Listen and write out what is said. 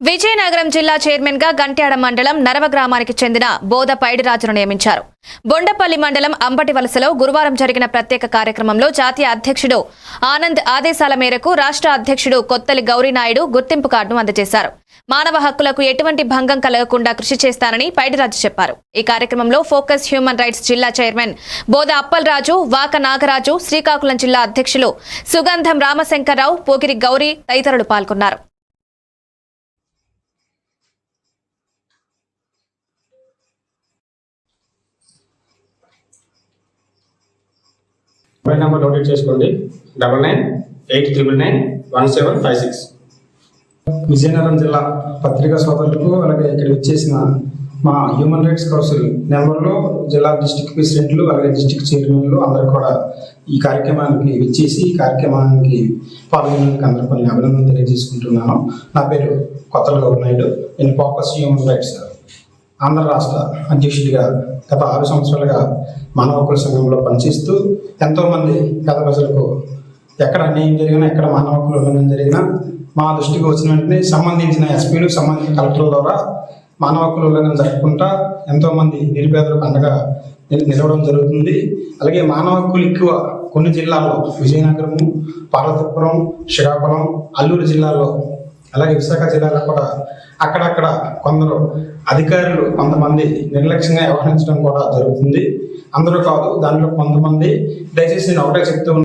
విజయనగరం జిల్లా చైర్మన్గా గంట్యాడ మండలం నరవ గ్రామానికి చెందిన బోధ పైడిరాజును నియమించారు. బొండపల్లి మండలం అంబటి వలసలో గురువారం జరిగిన ప్రత్యేక కార్యక్రమంలో జాతీయ అధ్యక్షుడు ఆనంద్ ఆదేశాల మేరకు రాష్ట్ర అధ్యక్షుడు కొత్తలి గౌరీనాయుడు గుర్తింపు కార్డును అందజేశారు. మానవ హక్కులకు ఎటువంటి భంగం కలగకుండా కృషి చేస్తానని పైడిరాజు చెప్పారు. ఈ కార్యక్రమంలో ఫోకస్ హ్యూమన్ రైట్స్ జిల్లా చైర్మన్ బోధ అప్పలరాజు వాక నాగరాజు శ్రీకాకుళం జిల్లా అధ్యక్షులు సుగంధం రామశంకర్రావు పోగిరి గౌరీ తదితరులు పాల్గొన్నారు. మొబైల్ నెంబర్ నోటెడ్ చేసుకోండి. Double nine eight triple nine one seven five six. Vizianagaram జిల్లా పత్రికా సోదరులకు అలాగే ఇక్కడ వచ్చేసిన మా హ్యూమన్ రైట్స్ కౌన్సిల్ నెంబర్లో జిల్లా డిస్టిక్ ప్రెసిడెంట్లు అలాగే డిస్టిక్ చైర్మన్లు అందరూ కూడా ఈ కార్యక్రమానికి విచ్చేసి ఈ కార్యక్రమానికి పాల్గొనేందుకు అందరూ కొన్ని అభినందనలు తెలియజేసుకుంటున్నాను. నా పేరు కొత్తల గౌరనాయుడు నేను ఫోకస్ హ్యూమన్ రైట్స్ ఆంధ్ర రాష్ట్ర అధ్యక్షుడిగా గత ఆరు సంవత్సరాలుగా మానవ హక్కుల సంఘంలో పనిచేస్తూ ఎంతోమంది పేద ప్రజలకు ఎక్కడ అన్యాయం జరిగినా ఎక్కడ మానవ హక్కులు ఉల్లంఘన జరిగినా మా దృష్టికి వచ్చిన వెంటనే సంబంధించిన ఎస్పీలు సంబంధించిన కలెక్టర్ల ద్వారా మానవ హక్కులు ఉల్లంఘన జరగకుండా ఎంతోమంది నిరుపేదలకు అండగా నిలవడం జరుగుతుంది. అలాగే మానవ హక్కులు ఎక్కువ కొన్ని జిల్లాల్లో విజయనగరము పార్వతీపురం శ్రీకాకుళం అల్లూరు జిల్లాల్లో అలాగే విశాఖ జిల్లాలో కూడా అక్కడక్కడ కొందరు అధికారులు కొంతమంది నిర్లక్ష్యంగా వ్యవహరించడం కూడా జరుగుతుంది. అందరూ కాదు దాంట్లో కొంతమంది దయచేసి నేను ఒకటే చెప్తూ